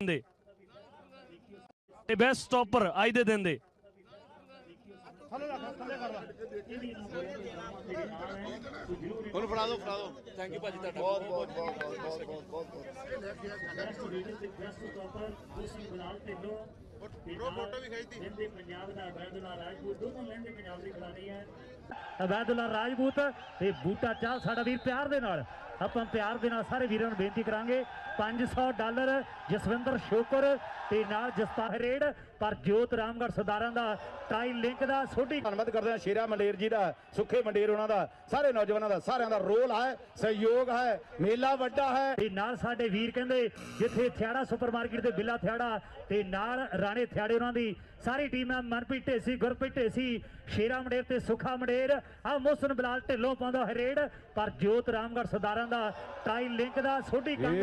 ਦੇ ਤੇ best stopper ਅੱਜ ਦੇ ਦਿਨ ਦੇ ਉਹਨੂੰ ਫੜਾ ਦਿਓ ਫੜਾ ਦਿਓ ਥੈਂਕ ਯੂ ਭਾਜੀ ਤੁਹਾਡਾ ਬਹੁਤ ਬਹੁਤ ਬਹੁਤ ਬਹੁਤ ਬਹੁਤ ਬਹੁਤ ਫੋਟੋ ਵੀ ਖਿੱਚਦੀ ਲਹਿੰਦੇ ਪੰਜਾਬ ਦਾ ਅਬੈਦੁੱਲਾ ਰਾਜਪੂਤ ਦੋਨੋਂ ਲਹਿੰਦੇ ਪੰਜਾਬ ਦੀ ਖਿਡਾਰੀ ਹੈ ਅਬੈਦੁੱਲਾ ਰਾਜਪੂਤ ਤੇ ਬੂਟਾ ਚਾਹ ਸਾਡਾ ਵੀਰ ਪਿਆਰ ਦੇ ਨਾਲ ਆਪਾਂ ਪਿਆਰ ਦੇ ਨਾਲ ਸਾਰੇ ਵੀਰਾਂ ਨੂੰ ਬੇਨਤੀ ਕਰਾਂਗੇ 500 ਡਾਲਰ ਜਸਵਿੰਦਰ ਸ਼ੋਕਰ ਤੇ ਨਾਲ ਜਸਪਾਲ ਰੇਡ ਪਰ ਜੋਤ ਰਾਮਗੜ ਸਰਦਾਰਾਂ ਦਾ ਟਾਈ ਲਿੰਕ ਦਾ ਸੋਢੀ ਧੰਨਵਾਦ ਕਰਦੇ ਹਾਂ ਸ਼ੇਰਾ ਮੰਡੇਰ ਜੀ ਦਾ ਸੁੱਖੇ ਮੰਡੇਰ ਉਹਨਾਂ ਦਾ ਸਾਰੇ ਨੌਜਵਾਨਾਂ ਦਾ ਸਾਰਿਆਂ ਦਾ ਰੋਲ ਹੈ ਸਹਿਯੋਗ ਹੈ ਮੇਲਾ ਵੱਡਾ ਹੈ। ਤੇ ਨਾਲ ਸਾਡੇ ਵੀਰ ਕਹਿੰਦੇ ਜਿੱਥੇ ਥਿਆੜਾ ਸੁਪਰਮਾਰਕਟ ਦੇ ਬਿੱਲਾ ਥਿਆੜਾ ਤੇ ਨਾਲ ਰਾਣੇ ਥਿਆੜੇ ਉਹਨਾਂ ਦੀ ਸਾਰੀ ਟੀਮ ਹੈ ਮਨਪ੍ਰੀਤ ਢੇਸੀ ਗੁਰਪ੍ਰੀਤ ਢੇਸੀ ਸ਼ੇਰਾ ਮੰਡੇਰ ਤੇ ਸੁਖਾ ਮੰਡੇਰ ਆ ਮੋਸਨ ਬਲਾਲ ਢਿੱਲੋਂ ਪਾਉਂਦਾ ਹਰੇੜ ਪਰ ਜੋਤ ਰਾਮਗੜ ਸਰਦਾਰਾਂ ਦਾ ਟਾਈ ਲਿੰਕ ਦਾ ਸੋਢੀ ਕੰਦ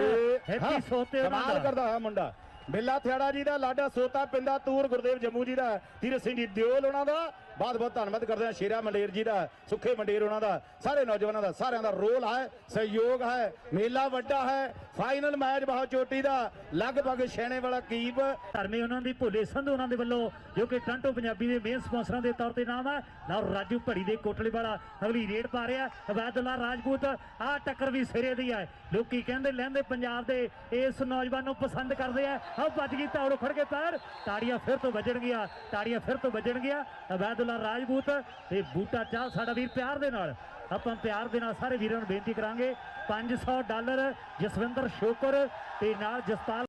ਹੈਪੀ ਸੋਤੇ ਉਹਨਾਂ ਕਮਾਲ ਦਾ। ਕਰਦਾ ਹੈ ਮੁੰਡਾ। ਬਿੱਲਾ ਥਿਆੜਾ ਜੀ ਦਾ ਲਾਡਾ ਸੋਤਾ ਪਿੰਦਾ ਤੂਰ ਗੁਰਦੇਵ ਜੰਮੂ ਜੀ ਦਾ ਤੀਰਥ ਸਿੰਘ ਜੀ ਦਿਓਲ ਉਹਨਾਂ ਦਾ। ਬਹੁਤ ਬਹੁਤ ਧੰਨਵਾਦ ਕਰਦੇ ਹਾਂ ਸ਼ੇਰਾ ਮੰਡੇਰ ਜੀ ਦਾ, ਸੁੱਖੇ ਮੰਡੇਰ ਉਹਨਾਂ ਦਾ, ਸਾਰੇ ਨੌਜਵਾਨਾਂ ਦਾ, ਸਾਰਿਆਂ ਦਾ ਰੋਲ ਹੈ, ਸਹਿਯੋਗ ਹੈ, ਮੇਲਾ ਵੱਡਾ ਹੈ ਫਾਈਨਲ ਮੈਚ ਬਹੁਤ ਚੋਟੀ ਦਾ, ਲਗਭਗ ਛੇਣੇ ਵਾਲਾ ਕੀਪ। ਧਰਮੇ ਉਹਨਾਂ ਦੀ ਭੋਲੇ ਸੰਧੂ ਉਹਨਾਂ ਦੇ ਵੱਲੋਂ, ਜੋ ਕਿ ਟੰਟੋ ਪੰਜਾਬੀ ਦੇ ਮੇਨ ਸਪਾਂਸਰਾਂ ਦੇ ਤੌਰ ਤੇ ਨਾਮ ਹੈ ਲਓ ਰਾਜੂ ਭੜੀ ਦੇ ਕੋਟਲੇ ਵਾਲਾ ਅਗਲੀ ਰੇਡ ਪਾ ਰਿਹਾ ਅਬੈਦੁੱਲਾ ਰਾਜਪੂਤ, ਆਹ ਟੱਕਰ ਵੀ ਸਿਰੇ ਦੀ ਹੈ। ਲੋਕੀ ਕਹਿੰਦੇ ਲਹਿੰਦੇ ਪੰਜਾਬ ਦੇ ਇਸ ਨੌਜਵਾਨ ਨੂੰ ਪਸੰਦ ਕਰਦੇ ਆ। ਆਹ ਵੱਜ ਗਈ ਤਾੜ ਖੜ ਕੇ ਪੈਰ, ਤਾੜੀਆਂ ਫਿਰ ਤੋਂ ਵੱਜਣਗੀਆਂ, ਤਾੜੀਆਂ ਫਿਰ ਤੋਂ ਵੱਜਣਗੀਆਂ ਅਬੈਦੁੱਲਾ ਰਾਜਪੂਤ ਤੇ ਬੂਟਾ ਚਾਹ ਸਾਡਾ ਵੀਰ ਪਿਆਰ ਦੇ ਨਾਲ ਆਪਾਂ ਪਿਆਰ ਦੇ ਨਾਲ ਸਾਰੇ ਵੀਰਾਂ ਨੂੰ ਬੇਨਤੀ ਕਰਾਂਗੇ 500 ਡਾਲਰ ਜਸਵਿੰਦਰ ਸ਼ੋਕਰ ਤੇ ਨਾਲ ਜਸਪਾਲ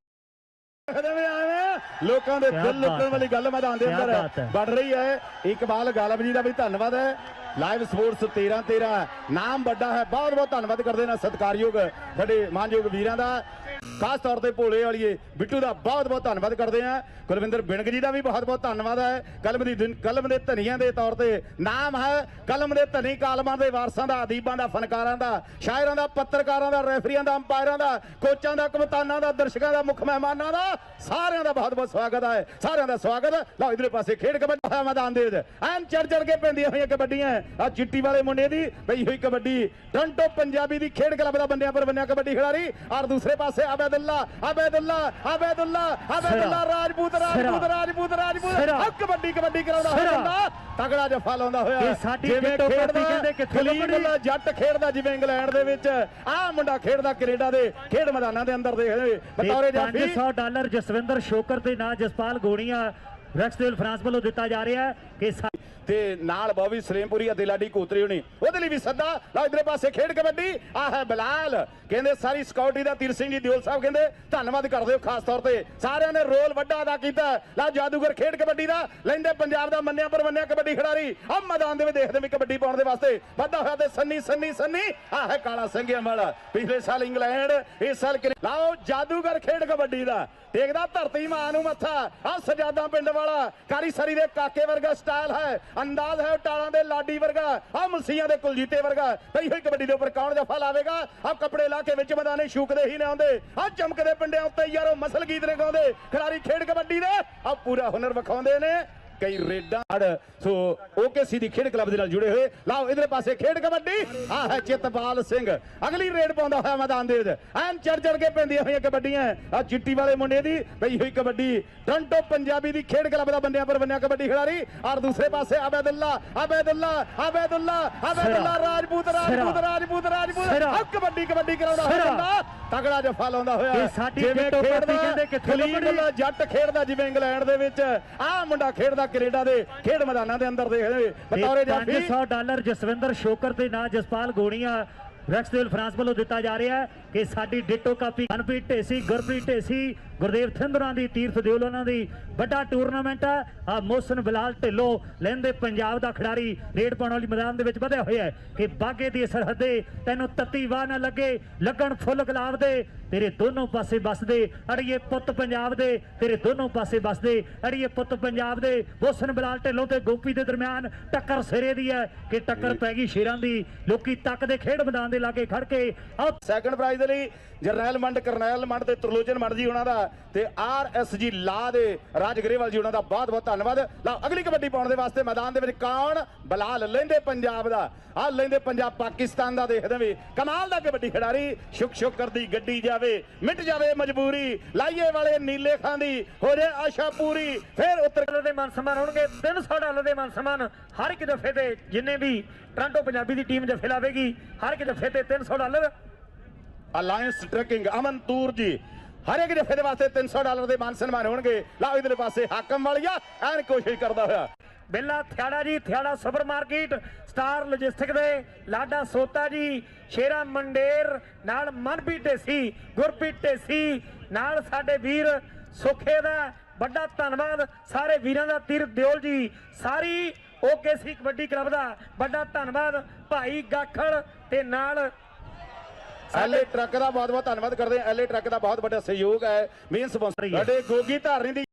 ਲੋਕਾਂ ਦੇ ਦਿਲ ਲੁੱਟਣ। ਵਾਲੀ ਗੱਲ ਮੈਦਾਨ ਦੇ ਅੰਦਰ। ਬਣ ਰਹੀ ਹੈ ਇਕਬਾਲ ਗਾਲਬ ਜੀ ਦਾ ਵੀ ਧੰਨਵਾਦ ਹੈ ਲਾਈਵ ਸਪੋਰਟਸ 13 13 ਨਾਮ ਵੱਡਾ ਹੈ। ਬਹੁਤ ਬਹੁਤ ਧੰਨਵਾਦ ਕਰਦੇ ਨੇ ਸਤਿਕਾਰਯੋਗ ਸਾਡੇ ਮਾਨਯੋਗ ਵੀਰਾਂ ਦਾ। ਖਾਸ ਤੌਰ ਤੇ ਭੋਲੇ ਵਾਲੀਏ, ਬਿੱਟੂ ਦਾ ਬਹੁਤ ਬਹੁਤ ਧੰਨਵਾਦ ਕਰਦੇ ਆ ਕੁਲਵਿੰਦਰ ਬਿਣਗ ਜੀ ਦਾ ਵੀ ਬਹੁਤ ਬਹੁਤ ਧੰਨਵਾਦ ਹੈ। ਕਲਮ ਦੀ ਕਲਮ ਦੇ ਧਨੀਆਂ ਦੇ ਤੌਰ ਤੇ ਨਾਮ ਹੈ। ਕਲਮ ਦੇ ਧਨੀ ਕਾਲਮਾਂ ਦੇ ਵਾਰਸਾਂ ਦਾ, ਅਦੀਬਾਂ ਦਾ, ਫਨਕਾਰਾਂ ਦਾ, ਸ਼ਾਇਰਾਂ ਦਾ, ਪੱਤਰਕਾਰਾਂ ਦਾ, ਰੈਫਰੀਆਂ ਦਾ, ਅੰਪਾਇਰਾਂ ਦਾ, ਕੋਚਾਂ ਦਾ, ਕਪਤਾਨਾਂ ਦਾ, ਦਰਸ਼ਕਾਂ ਦਾ, ਮੁੱਖ ਮਹਿਮਾਨਾਂ ਦਾ, ਸਾਰਿਆਂ ਦਾ ਬਹੁਤ ਬਹੁਤ ਸਵਾਗਤ ਹੈ। ਸਾਰਿਆਂ ਦਾ ਸਵਾਗਤ ਲਓ ਇਧਰਲੇ ਪਾਸੇ ਖੇਡ ਕਬੱਡੀ ਹੋਇਆ ਮੈਦਾਨ ਦੇ ਵਿੱਚ। ਐਨ ਚੜ ਚੜ ਕੇ ਪੈਂਦੀਆਂ ਹੋਈਆਂ ਕਬੱਡੀਆਂ। ਆ ਚਿੱਟੀ ਵਾਲੇ ਮੁੰਡੇ ਦੀ ਪਈ ਹੋਈ ਕਬੱਡੀ। ਟੰਟੋ ਪੰਜਾਬੀ ਦੀ ਖੇਡ ਕਲੱਬ ਦਾ ਬੰਦਿਆਂ ਪਰ ਬੰਨਿਆ ਕਬੱਡੀ ਖਿਡਾਰੀ। ਔਰ ਦੂਸਰੇ ਪਾਸੇ ਆਬੈਦੁੱਲਾ ਆਬੈਦੁੱਲਾ ਆਬੈਦੁੱਲਾ ਆਬੈਦੁੱਲਾ ਰਾਜਪੂਤ ਰਾਜਪੂਤ ਰਾਜਪੂਤ ਰਾਜਪੂਤ। ਆ ਕਬੱਡੀ ਕਬੱਡੀ ਕਰਾਉਂਦਾ ਹੋਇਆ। ਬੰਦਾ। ਤਗੜਾ ਜਫਾ ਲਾਉਂਦਾ ਹੋਇਆ। ਕਿੱਟੋ ਕਾਪੀ ਕਹਿੰਦੇ ਲੱਭਣੀ? ਕਲੀਵਲੈਂਡ ਜੱਟ ਖੇਡਦਾ ਜਿਵੇਂ ਇੰਗਲੈਂਡ ਦੇ ਵਿੱਚ। ਆਹ ਮੁੰਡਾ ਖੇਡਦਾ ਕੈਨੇਡਾ ਦੇ ਖੇਡ ਮੈਦਾਨਾਂ ਦੇ ਅੰਦਰ ਦੇਖਦੇ ਬਤੌਰੇ ਜਾਫੀ 500 ਡਾਲਰ ਜਸਵਿੰਦਰ ਸ਼ੋਕਰ ਤੇ ਨਾ ਜਸਪਾਲ ਗੋਣੀਆ ਰੈਕਸਡੇਲ ਫਰਾਂਸ ਵੱਲੋਂ ਦਿੱਤਾ ਜਾ ਰਿਹਾ ਹੈ ਕਿ ਤੇ ਨਾਲ ਬੋਵੀ ਸਲੇਮਪੁਰੀ ਅਤੇ ਲਾਡੀ ਕੋਤਰੀ ਹੋਣੀ। ਉਹਦੇ ਲਈ ਵੀ ਸੱਦਾ। ਲਓ ਇਧਰੇ ਪਾਸੇ ਖੇਡ ਕਬੱਡੀ। ਆ ਹੈ ਬਲਾਲ। ਕਹਿੰਦੇ ਸਾਰੀ ਸਕਾਊਟੀ ਦਾ ਤੀਰ ਸਿੰਘ ਜੀ, ਦਿਓਲ ਸਾਹਿਬ ਕਹਿੰਦੇ, ਧੰਨਵਾਦ ਕਰਦੇ ਹੋ ਖਾਸ ਤੌਰ ਤੇ। ਸਾਰਿਆਂ ਨੇ ਰੋਲ ਵੱਡਾ ਅਦਾ ਕੀਤਾ। ਲਾ ਜਾਦੂਗਰ ਖੇਡ ਕਬੱਡੀ ਦਾ। ਲੈਂਦੇ ਪੰਜਾਬ ਦਾ ਮੰਨਿਆ ਪਰ ਮੰਨਿਆ ਕਬੱਡੀ ਖਿਡਾਰੀ। ਆ ਮੈਦਾਨ ਦੇ ਵਿੱਚ ਦੇਖਦੇ ਵੀ ਕਬੱਡੀ ਪਾਉਣ ਦੇ ਵਾਸਤੇ ਵੱਡਾ ਹੋਇਆ ਤੇ ਸੰਨੀ ਸੰਨੀ ਸੰਨੀ। ਆ ਹੈ ਕਾਲਾ ਸਿੰਘ ਵਾਲਾ ਪਿਛਲੇ ਸਾਲ ਇੰਗਲੈਂਡ, ਇਸ ਸਾਲ ਕੈਨੇ- ਲਾਓ ਜਾਦੂਗਰ ਖੇਡ ਕਬੱਡੀ ਦਾ। ਟੇਕਦਾ ਧਰਤੀ ਮਾਂ ਨੂੰ ਮੱਥਾ। ਆ ਸਜਾਦਾ ਪਿੰਡ ਵਾਲਾ। ਕਾਰੀ ਸਰੀ ਦੇ ਕਾਕੇ ਵਰਗਾ ਸਟਾਈਲ ਹੈ। ਅੰਦਾਜ਼ ਹੈ ਟਾਲਾਂ ਦੇ ਲਾਡੀ ਵਰਗਾ ਆ ਮਲਸੀਆਂ ਦੇ ਕੁਲਜੀਤੇ ਵਰਗਾ। ਪਈ ਹੋਈ ਕਬੱਡੀ ਦੇ ਉੱਪਰ ਕੌਣ ਜਫਾ ਲਾਵੇਗਾ? ਆ ਕੱਪੜੇ ਲਾ ਕੇ ਵਿੱਚ ਮੈਦਾਨੇ ਸ਼ੂਕਦੇ ਹੀ ਨਾ ਆਉਂਦੇ। ਆ ਚਮਕਦੇ ਪਿੰਡਿਆਂ ਉੱਤੇ ਯਾਰੋ ਮਸਲ ਗੀਤ ਨੇ ਗਾਉਂਦੇ ਖਿਡਾਰੀ ਖੇਡ ਕਬੱਡੀ ਦੇ ਆ ਪੂਰਾ ਹੁਨਰ ਵਿਖਾਉਂਦੇ ਨੇ। ਕਈ ਰੇਡਾਂ ਸੋ ਓਕੇਸੀ ਦੀ ਖੇਡ ਕਲੱਬ ਦੇ ਨਾਲ ਜੁੜੇ ਹੋਏ। ਲਾਓ ਇਧਰੇ ਪਾਸੇ ਖੇਡ ਕਬੱਡੀ। ਆ ਹੈ ਚਿਤਪਾਲ ਸਿੰਘ। ਅਗਲੀ ਰੇਡ ਪਾਉਂਦਾ ਹੋਇਆ ਮੈਦਾਨ ਦੇ ਵਿੱਚ। ਐਨ ਚੜ ਚੜ ਕੇ ਪੈਂਦੀਆਂ ਹੋਈਆਂ ਕਬੱਡੀਆਂ। ਆ ਚਿੱਟੀ ਵਾਲੇ ਮੁੰਡੇ ਦੀ ਪਈ ਹੋਈ ਕਬੱਡੀ। ਟੰਟੋ ਪੰਜਾਬੀ ਦੀ ਖੇਡ ਕਲੱਬ ਦਾ ਬੰਦਿਆਂ ਪਰ ਬੰਨਿਆ ਕਬੱਡੀ ਖਿਡਾਰੀ। ਔਰ ਦੂਸਰੇ ਪਾਸੇ ਆਬੈਦੁੱਲਾ ਆਬੈਦੁੱਲਾ ਆਬੈਦੁੱਲਾ ਆਬੈਦੁੱਲਾ ਰਾਜਪੂਤ ਰਾਜਪੂਤ ਰਾਜਪੂਤ ਰਾਜਪੂਤ। ਆ ਕਬੱਡੀ ਕਬੱਡੀ ਕਰਾਉਂਦਾ ਹੋਇਆ। ਬੰਦਾ। ਤਗੜਾ ਜਫਾ ਲਾਉਂਦਾ ਹੋਇਆ। ਇਹ ਸਾਡੀ ਕਿੱਟੋ ਕਾਪੀ ਕਹਿੰਦੇ ਕਿੱਥੋਂ ਲੱਭਣੀ? ਕਲੀਵਲੈਂਡ ਜੱਟ ਖੇਡਦਾ ਜਿਵੇਂ ਇੰਗਲੈਂਡ ਦੇ ਵਿੱਚ। ਆਹ ਮੁੰਡਾ ਖੇਡਦਾ ਕੈਨੇਡਾ ਦੇ ਖੇਡ ਮੈਦਾਨਾਂ ਦੇ ਅੰਦਰ ਦੇਖਦੇ ਬਤੌਰੇ ਜਾਫੀ 500 ਡਾਲਰ ਜਸਵਿੰਦਰ ਸ਼ੋਕਰ ਤੇ ਨਾ ਜਸਪਾਲ ਗੋਣੀਆ ਰੈਕਸਡੇਲ ਫਰਾਂਸ ਵੱਲੋਂ ਦਿੱਤਾ ਜਾ ਰਿਹਾ ਹੈ ਕਿ ਸਾਡੀ ਡਿਟੋ ਕਾਪੀ ਮਨਪ੍ਰੀਤ ਢੇਸੀ ਗੁਰਪ੍ਰੀਤ ਢੇਸੀ ਗੁਰਦੇਵ ਥਿੰਦਰਾਂ ਦੀ ਤੀਰਥ ਦਿਓਲ ਉਹਨਾਂ ਦੀ ਵੱਡਾ ਟੂਰਨਾਮੈਂਟ ਹੈ। ਆ ਮੋਸਨ ਬਲਾਲ ਢਿੱਲੋਂ ਲਹਿੰਦੇ ਪੰਜਾਬ ਦਾ ਖਿਡਾਰੀ ਰੇਡ ਪਾਉਣ ਵਾਲੀ ਮੈਦਾਨ ਦੇ ਵਿੱਚ ਵਧਿਆ ਹੋਇਆ ਹੈ ਕਿ ਬਾਗੇ ਦੀ ਸਰਹੱਦੇ ਤੈਨੂੰ ਤੱਤੀ ਵਾਹ ਨਾ ਲੱਗੇ ਲੱਗਣ ਫੁੱਲ ਗੁਲਾਬ ਦੇ। ਤੇਰੇ ਦੋਨੋਂ ਪਾਸੇ ਵੱਸਦੇ, ਅੜੀਏ ਪੁੱਤ ਪੰਜਾਬ ਦੇ, ਤੇਰੇ ਦੋਨੋਂ ਪਾਸੇ ਵੱਸਦੇ, ਅੜੀਏ ਪੁੱਤ ਪੰਜਾਬ ਦੇ। ਮੋਸਨ ਬਲਾਲ ਢਿੱਲੋਂ ਤੇ ਗੋਪੀ ਦੇ ਦਰਮਿਆਨ ਟੱਕਰ ਸਿਰੇ ਦੀ ਹੈ ਕਿ ਟੱਕਰ ਪੈ ਗਈ ਸ਼ੇਰਾਂ ਦੀ। ਲੋਕੀ ਤੱਕ ਦੇ ਖੇਡ ਮੈਦਾਨ ਦੇ ਲਾਗੇ ਖੜ ਕੇ ਸੈਕੰਡ ਪ੍ਰਾਈਜ਼ ਦੇ ਲਈ ਜਰਨੈਲ ਮੰਡ, ਕਰਨੈਲ ਮੰਡ ਤੇ ਤਰਲੋਚਨ ਮੰਡ ਜੀ ਉਹਨਾਂ ਦਾ ਤੇ ਆਰ ਐਸ ਜੀ ਲਾ ਦੇ, ਰਾਜ ਗਰੇਵਾਲ ਜੀ ਉਹਨਾਂ ਦਾ ਬਹੁਤ ਬਹੁਤ ਧੰਨਵਾਦ। ਲਓ, ਅਗਲੀ ਕਬੱਡੀ ਪਾਉਣ ਦੇ ਵਾਸਤੇ ਮੈਦਾਨ ਦੇ ਵਿੱਚ ਕੌਣ? ਬਲਾਲ ਲੈਂਦੇ ਪੰਜਾਬ ਦਾ। ਆ ਲੈਂਦੇ ਪੰਜਾਬ ਪਾਕਿਸਤਾਨ ਦਾ, ਦੇਖਦੇ ਵੀ ਕਮਾਲ ਦਾ ਕਬੱਡੀ ਖਿਡਾਰੀ। ਸ਼ੁਕ ਸ਼ੁਕ ਕਰਦੀ ਗੱਡੀ ਜਾ ਜਾਵੇ ਮਿਟ ਜਾਵੇ ਮਜਬੂਰੀ ਲਾਈਏ ਵਾਲੇ ਨੀਲੇ ਖਾਂ ਦੀ ਹੋ ਜੇ ਆਸ਼ਾ ਪੂਰੀ ਫਿਰ ਉੱਤਰ ਦੇ ਮਾਨ ਸਨਮਾਨ ਹੋਣਗੇ 300 ਡਾਲਰ ਦੇ ਮਾਨ ਸਨਮਾਨ ਹਰ ਇੱਕ ਜਫੇ ਤੇ ਜਿੰਨੇ ਵੀ ਟ੍ਰਾਂਟੋ ਪੰਜਾਬੀ ਦੀ ਟੀਮ ਜਫੇ ਲਾਵੇਗੀ ਹਰ ਇੱਕ ਜਫੇ ਤੇ 300 dollar. Alliance tracking Aman Toor ji ਹਰ ਇੱਕ ਜਫੇ ਦੇ ਵਾਸਤੇ 300 ਡਾਲਰ ਦੇ ਮਾਨ ਸਨਮਾਨ ਹੋਣਗੇ। ਲਓ ਇਧਰਲੇ ਪਾਸੇ ਹਾਕਮ ਵਾਲੀਆ ਐਨ ਕੋਸ਼ਿਸ਼ ਕਰਦਾ ਹੋਇਆ। Billa Thiara ji Thiara supermarket star logistic ਦੇ ਲਾਡਾ ਸੋਤਾ ਜੀ ਸ਼ੇਰਾ ਮੰਡੇਰ ਨਾਲ ਮਨਪ੍ਰੀਤ ਢੇਸੀ ਗੁਰਪ੍ਰੀਤ ਢੇਸੀ ਨਾਲ ਸਾਡੇ ਵੀਰ ਸੁਖੇ ਦਾ ਵੱਡਾ ਧੰਨਵਾਦ ਸਾਰੇ ਵੀਰਾਂ ਦਾ ਤੀਰ ਦਿਓਲ ਜੀ ਸਾਰੀ ਓਕੇਸੀ ਕਬੱਡੀ ਕਲੱਬ ਦਾ ਵੱਡਾ ਧੰਨਵਾਦ ਭਾਈ ਗਾਖੜ ਤੇ ਨਾਲ ਐਲਏ ਟਰੱਕ ਦਾ ਬਹੁਤ ਬਹੁਤ ਧੰਨਵਾਦ ਕਰਦੇ ਐਲਏ ਟਰੱਕ ਦਾ ਬਹੁਤ ਵੱਡਾ ਸਹਿਯੋਗ ਹੈ। ਮੇਨ ਸਪਾਂਸਰ ਸਾਡੇ ਗੋਗੀ ਧਾਰਨੀ ਦੀ